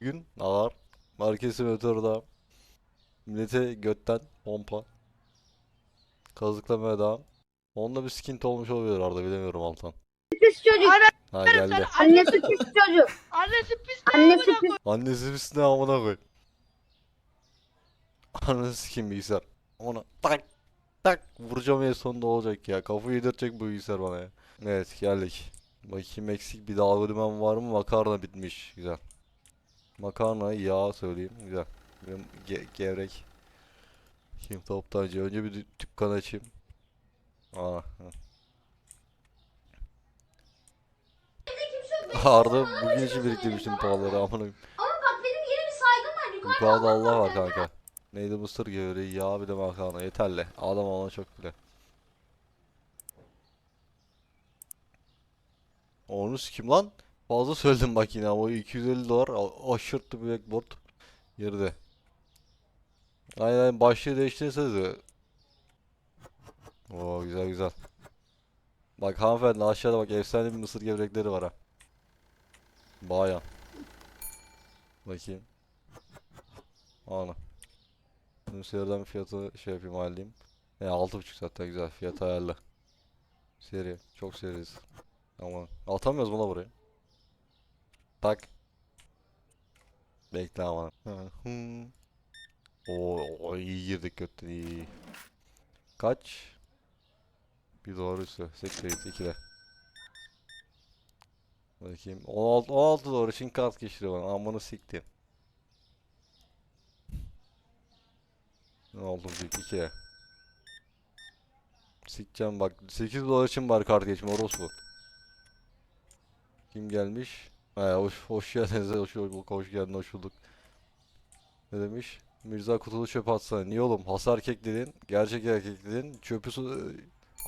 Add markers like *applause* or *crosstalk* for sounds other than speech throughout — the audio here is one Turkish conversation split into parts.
Gün ağır. Market simülatörde. Millete götten pompa. Kazıklamaya devam. Onda bir skint olmuş olabilir orada bilemiyorum Altan. Pis çocuk. Ha geldi. Annesi pis çocuk. Annesi pis Annesi pis. Annesi üstüne amına koy. Anası kim bilgisayar. Ona tak tak vuracağım en sonunda olacak ya. Kafayı yedirecek bu bilgisayar bana ya. Evet geldik. Bakayım eksik bir dalga dümen var mı? Makarna bitmiş. Güzel. Makarna yağ söyleyeyim. Güzel. Benim ge- gevrek. Kim toptancı. Önce bir dü- dükkan açayım. Aa. *laughs* Arda bugün için biriktirmiştim pahaları amına. Ama bak benim yeni bir saygım var. Yukarıda Yukarıda Allah var var. kanka. Neydi mısır gevreği, yağ bir de makarna yeterli. Adam ona çok bile. Onu kim lan? Fazla söyledim bak yine ama 250 dolar aşırttı bir backboard. Girdi. Aynen başlığı değiştirirseniz de. Oo güzel güzel. Bak hanımefendi aşağıda bak efsane bir mısır gevrekleri var ha. Bayan. Bakayım. Ana. Seriden fiyatı şey yapayım halledeyim. E 6.5 zaten güzel fiyat ayarla. Seri. Çok seriyiz. Ama atamıyoruz buna buraya. Tak. Bekle ama. Oo, iyi girdik götten iyi. Kaç? Bir dolar üstü. 8 2 de. Bakayım. 16 16 dolar için kart geçiriyor bana. Amına siktim. Ne oldu büyük 2'ye. Sikeceğim bak 8 dolar için var kart geçme orospu. Kim gelmiş? He hoş, hoş geldiniz hoş hoş geldin hoş bulduk. Ne demiş? Mirza kutulu çöp atsana. Niye oğlum? Hasar kek dedin. Gerçek erkek dedin. Çöpü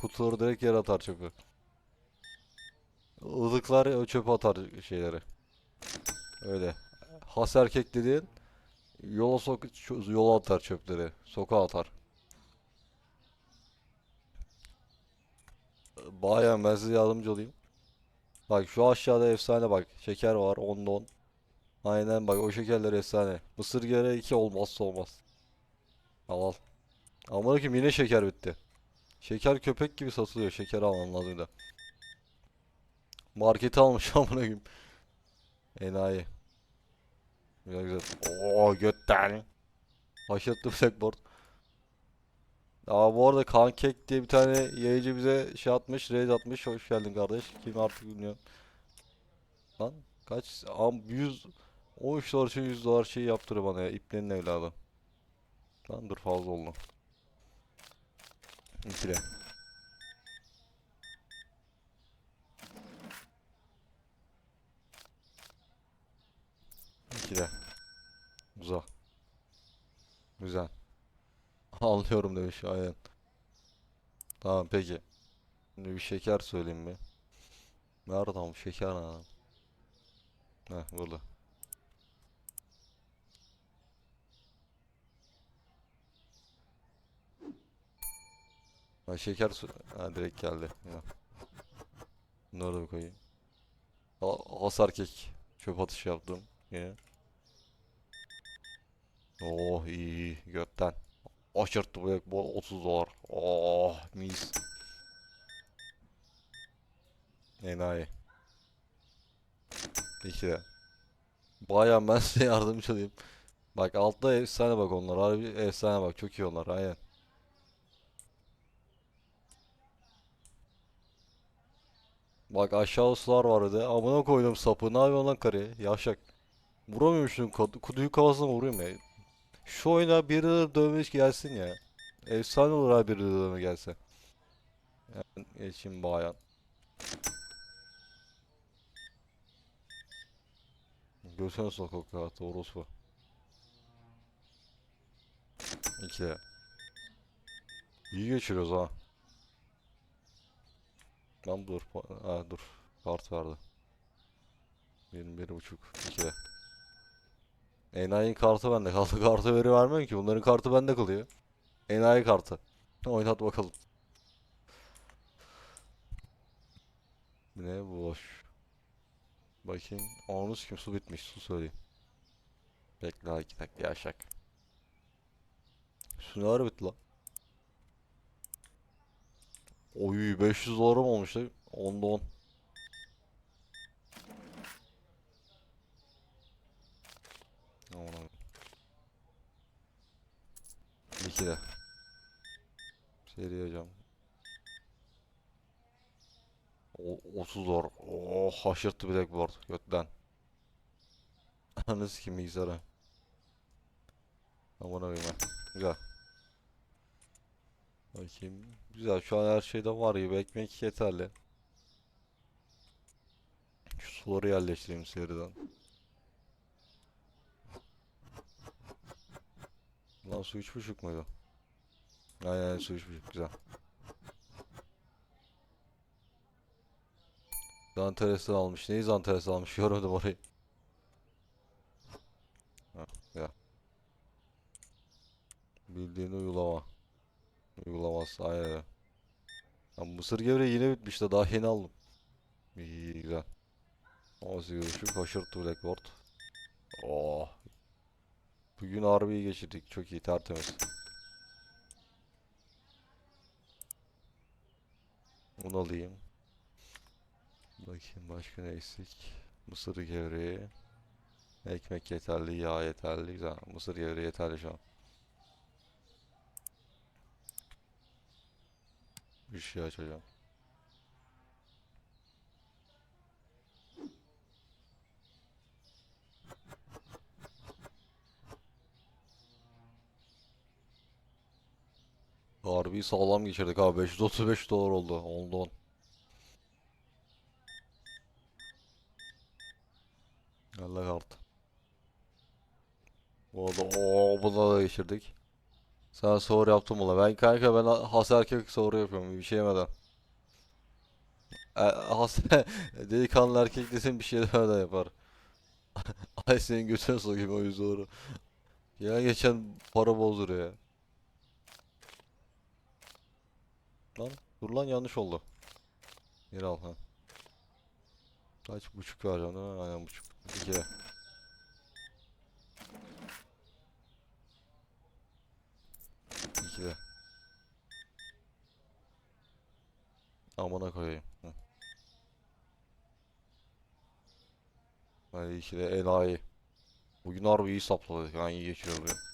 kutuları direkt yere atar çöpü. Ilıklar çöpe atar şeyleri. Öyle. Has erkek dediğin yola sok yola atar çöpleri. Sokağa atar. Bayan ben size yardımcı olayım. Bak şu aşağıda efsane bak. Şeker var 10'da 10. Aynen bak o şekerler efsane. Mısır gevreği 2 olmazsa olmaz. Al al. Aman ki yine şeker bitti. Şeker köpek gibi satılıyor. Şeker almam lazım da. Markete almış *laughs* amına koyayım. Enayi. Güzel güzel. Oo götten. Başlattım *laughs* backboard. Aa bu arada Kankek diye bir tane yayıncı bize şey atmış, raid atmış. Hoş geldin kardeş. Kim artık bilmiyorum. Lan kaç? Am 100 13 dolar için 100 dolar şey yaptırıyor bana ya. İplerin evladı. Lan dur fazla oldu. İkile. İkile. Güzel. Güzel. Anlıyorum demiş aynen. Tamam peki. Şimdi bir şeker söyleyeyim mi? Nerede tam şeker ha? Heh burada. Ha şeker sö- ha direkt geldi. Ya. Bunları da koyayım. Ha, hasar kek. Çöp atışı yaptım yine. Oh iyi iyi götten. Aşırttı bu bu 30 dolar. Oh mis. Enayi. İki de. Bayağı ben *laughs* size yardımcı olayım. Bak altta efsane bak onlar. Harbi efsane bak. Çok iyi onlar. Aynen. Bak aşağı sular vardı. Amına koydum sapı. Ne yapıyorsun lan karıya? Yavşak. Vuramıyormuşsun. Kutuyu kafasına vuruyorum ya. Şu oyuna biri de dövmüş gelsin ya. Efsane olur abi de dövme gelse. Yani geçeyim bayan. Görsene sokak hayatı orospu. İki. İyi geçiriyoruz ha. Lan dur. Ha dur. Kart verdi. Benim bir buçuk. İki. Enayi'nin kartı bende kaldı. *laughs* Kartı veri vermiyor ki. Bunların kartı bende kalıyor. Enayi kartı. Oynat bakalım. Ne boş. Bakayım. Anus kim su bitmiş. Su söyleyeyim. Bekle iki dakika yaşak. Şunu ağır bitti lan. Oy 500 dolarım olmuş lan. 10'da 10. Aman abi. De. Seri hocam. O 30 dolar. Oh haşırttı Blackboard götten. Ananı sikeyim bilgisayara. Abim ha. Güzel. Bakayım. Güzel şu an her şeyde var gibi ekmek yeterli. Şu suları yerleştireyim seriden. Lan su üç buçuk muydu? Aynen aynen, su üç buçuk güzel. Zanteres'ten almış. Neyi Zanteres almış? *laughs* Görmedim orayı. Ha, ya. Bildiğin uygulama. Uygulaması aynen öyle. Ya mısır gevreği yine bitmiş de daha yeni aldım. İyi, güzel. 18 görüşü haşırttı Blackboard. Oh. Bugün harbiyi geçirdik. Çok iyi tertemiz. Bunu alayım. Bakayım başka ne eksik? Mısır gevreği. Ekmek yeterli, yağ yeterli. Güzel. Mısır gevreği yeterli şu an. Bir şey açacağım. Harbi sağlam geçirdik abi. 535 dolar oldu. Oldu 10. Allah kart. Bu arada ooo bunu da geçirdik. Sen sahur yaptın mı la? Ben kanka ben has erkek sahuru yapıyorum bir şey yemeden. E, has *laughs* delikanlı erkek desin bir şey demeden yapar. *laughs* Ay senin götüne sokayım o yüzden doğru. Ya geçen para bozduruyor ya. Lan dur lan yanlış oldu. Geri al ha. Kaç buçuk vereceğim değil mi? Aynen buçuk. İki. İki. Amına koyayım. Hı. Hadi iki de enayi. Bugün harbi iyi sapladık. Yani iyi geçiyor bugün.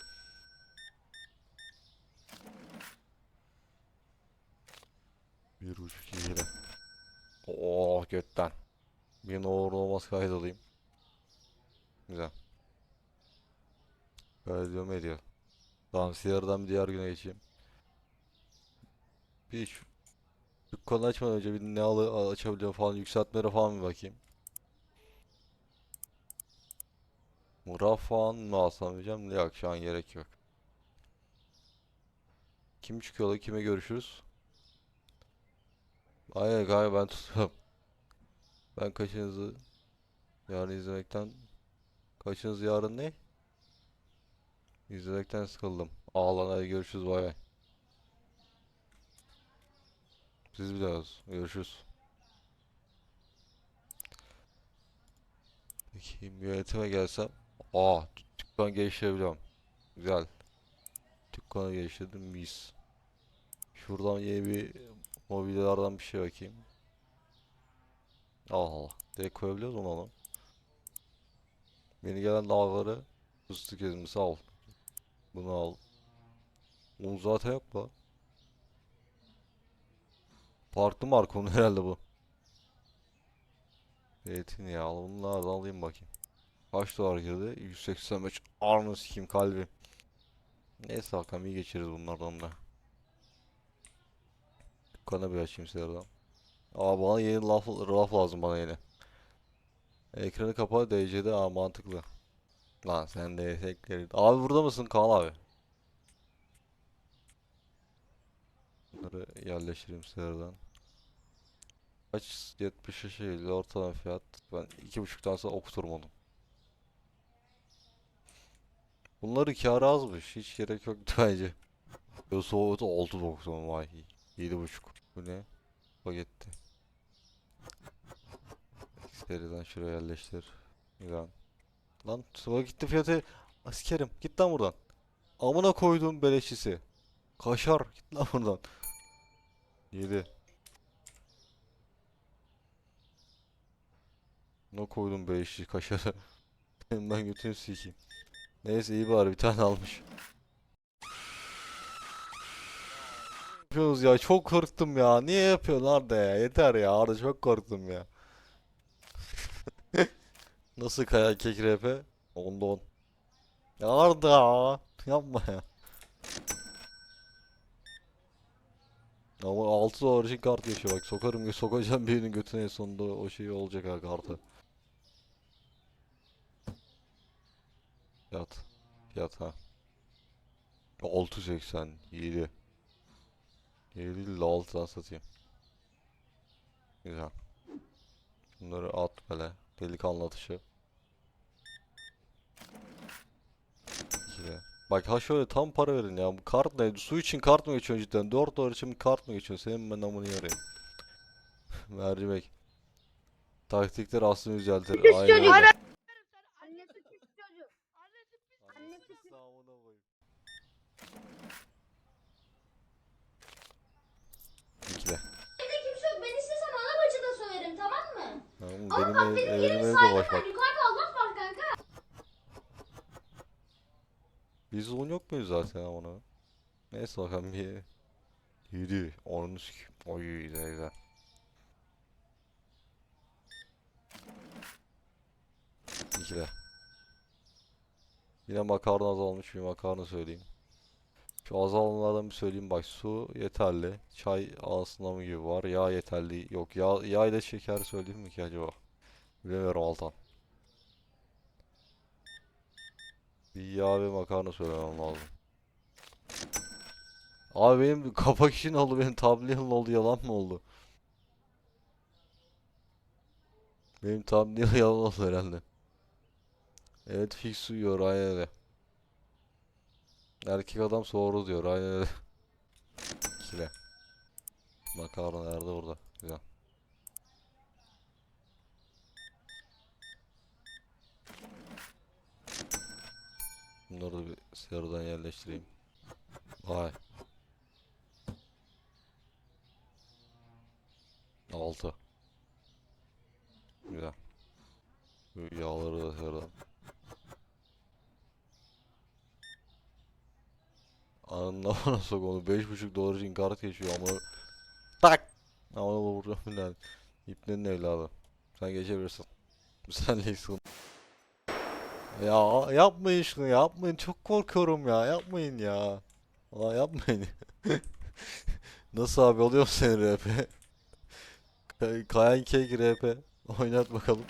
İki de. Oo götten. Bir olur olmaz kaydolayım. Güzel. Kaydıyorum ediyor. Tamam Sierra'dan bir diğer güne geçeyim. Bir şu dükkanı açmadan önce bir ne alı açabiliyorum falan yükseltmelere falan bir bakayım. Muraf falan mı alsam diyeceğim. Yok şu an gerek yok. Kim çıkıyor kime görüşürüz? Aynen galiba ben tutuyorum. Ben kaçınızı yarın izlemekten kaçınız yarın ne? İzlemekten sıkıldım. Ağlan hadi görüşürüz bay bay. Siz biliyorsunuz. Görüşürüz. Peki yönetime gelsem. Aa dükkan geliştirebiliyorum. Güzel. Dükkanı geliştirdim mis. Şuradan yeni bir mobilyalardan bir şey bakayım. Allah Allah. Direkt koyabiliyoruz onu? Yeni gelen dalgaları fıstık ezmesi al. Bunu al. Onu zaten la. Farklı marka onun *laughs* herhalde bu. Zeytinyağı bunlardan alayım bakayım. Kaç dolar girdi? 185 Arnı kim kalbi. Neyse bakalım iyi geçiririz bunlardan da. Dükkanı bir açayım sıradan. Aa bana yeni raf, raf lazım bana yeni. Ekranı kapa DC'de aa mantıklı. Lan sen de ekleri. Abi burada mısın Kaan abi? Bunları yerleştireyim sıradan. Kaç 70'e şey ortalama fiyat. Ben iki buçuktan sonra okuturum onu. Bunları kârı azmış. Hiç gerek yoktu bence. Yo soğutu 6.90 vay. 7.5. Bu ne? Paketti. Seriden şuraya yerleştir. Güzel. Lan spagetti fiyatı Askerim git lan buradan. Amına koyduğum beleşçisi. Kaşar git lan buradan. 7. Ne koydum beleşçi kaşarı. *laughs* ben götünü sikeyim. Neyse iyi bari bir tane almış. Yapıyorsunuz ya? Çok korktum ya. Niye yapıyorsun Arda ya? Yeter ya Arda çok korktum ya. *laughs* Nasıl kaya kek rap? Onda on. Ya Arda yapma ya. Ama 6 dolar için kart geçiyor bak sokarım sokacağım birinin götüne en sonunda o şey olacak ha kartı. Fiyat. Fiyat ha. 6.80 7. 7 ile 6'dan satayım. Güzel. Bunları at böyle. Delikanlı atışı. İkili. Bak ha şöyle tam para verin ya. Bu kart ne? Su için kart mı geçiyorsun cidden? 4 dolar için kart mı geçiyorsun? Senin ben amını yarayım. *laughs* Mercimek. Taktikler aslında yüceltir. Aynen çocuk. öyle. Annesi pis çocuk. Annesi pis. İkile. Evde kimse yok. Ben istesem ana bacı da söverim tamam mı? Tamam, Ama benim bak ev, benim evim yerimi evde saydım boş ben. bak. Yukarıda Allah var kanka. Biz on ama ona? Neyse bakalım bir. Yedi. Onu sik. Oy güzel güzel. İkile. Yine makarna azalmış bir makarna söyleyeyim. Şu azalmalardan bir söyleyeyim bak su yeterli. Çay aslında mı gibi var. Yağ yeterli. Yok yağ, yağ ile şeker söyleyeyim mi ki acaba? Bilemiyorum Altan. Bir yağ ve makarna söylemem lazım. Abi benim kapak işin oldu benim thumbnail'ın oldu yalan mı oldu? Benim thumbnail *laughs* yalan oldu herhalde. Evet fix uyuyor aynen öyle. Erkek adam soğuru diyor aynen öyle. *laughs* İkile. Makarna nerede burada? Güzel. Bunları da bir sarıdan yerleştireyim. Vay. 6. Güzel. Yağları da. Anında bana sok onu. 5.5 dolar için kart geçiyor ama. Tak! Ama vuracağım yani İpnenin evladı. Sen geçebilirsin. *laughs* Senle sıkıntı ya yapmayın şunu yapmayın. Çok korkuyorum ya. Yapmayın ya. Aa, yapmayın. *laughs* Nasıl abi? Oluyor mu senin RP *laughs* Kayan Cake RP oynat bakalım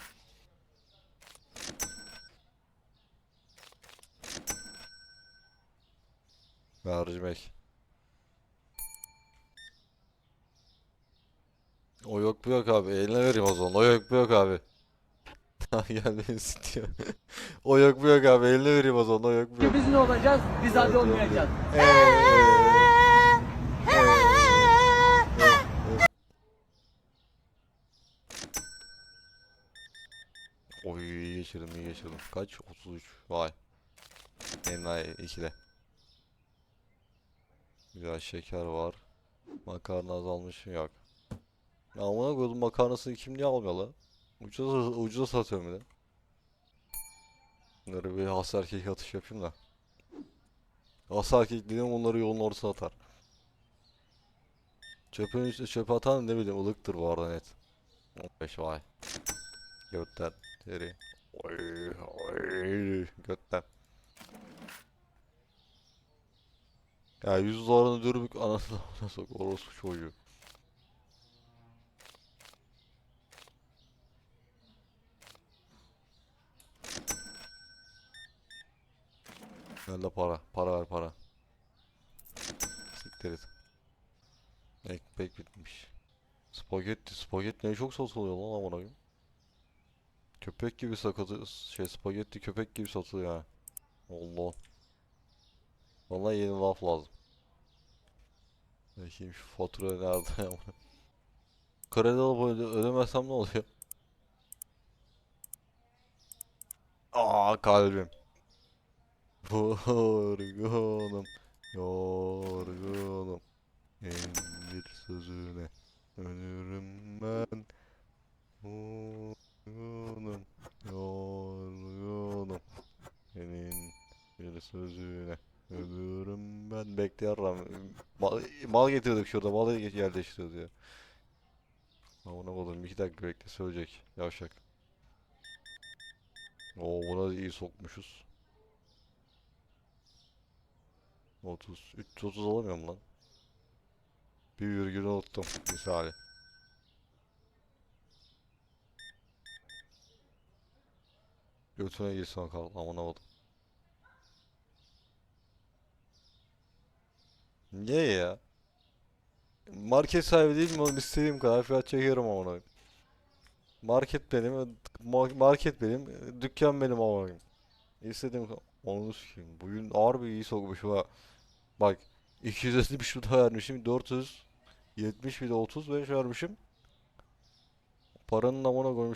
Mercimek. O yok bu yok abi. Eline vereyim o zaman. O yok bu yok abi. Gel beni istiyor. O yok bu yok abi. Eline vereyim o zaman. O yok bu yok. Biz ne olacağız? Biz Evet, yok, olmayacağız. yok. Oy iyi geçirdim iyi geçirdim. Kaç? 33. Vay. Enayi 2'de. Güzel şeker var. Makarna azalmış mı? Yok. Ya amına koydum makarnasını kim niye almıyor lan? Ucuza, ucuza satıyorum bir de. Bunları bir hasar kek atış yapayım da. Hasar kek dedim onları yolun ortasına atar. Çöpün üstüne çöpe atan ne bileyim ılıktır bu arada net. 15 vay. Götten teri. Oy oy götten. Ya 100 dolarını dürbük anasını amına sok orospu çocuğu. Nerede para? Para ver para. Siktir et. Ekmek bitmiş. Spagetti, spagetti ne çok satılıyor lan amına koyayım. Köpek gibi sakatı şey spagetti köpek gibi satılıyor ha. Allah. Vallahi yeni laf lazım. Bakayım şu fatura nerede ya? *laughs* Kredi alıp öde ödemezsem ne oluyor? Aa kalbim. *laughs* Yorgunum, yorgunum. En bir sözüne ölürüm ben. Yorgunum, yorgunum. Senin sözüne ölürüm ben. Bekle yarram. Mal, mal getirdik şurada, malı yerleştiriyoruz ya. Amına koydum, iki dakika bekle söyleyecek. Yavşak. Oo buna iyi sokmuşuz. 30. 330 alamıyorum lan. Bir virgül unuttum misali. Götüne girsin bakalım aman aman. Niye ya? Market sahibi değil mi oğlum istediğim kadar fiyat amına koyayım. Market benim, ma- market benim, dükkan benim koyayım. İstediğim. Onu sikeyim. Bugün ağır bir iyi sokmuşum ha. Bak 250 bir şurada vermişim. 470 bir de 35 vermişim. Paranın amına koymuş.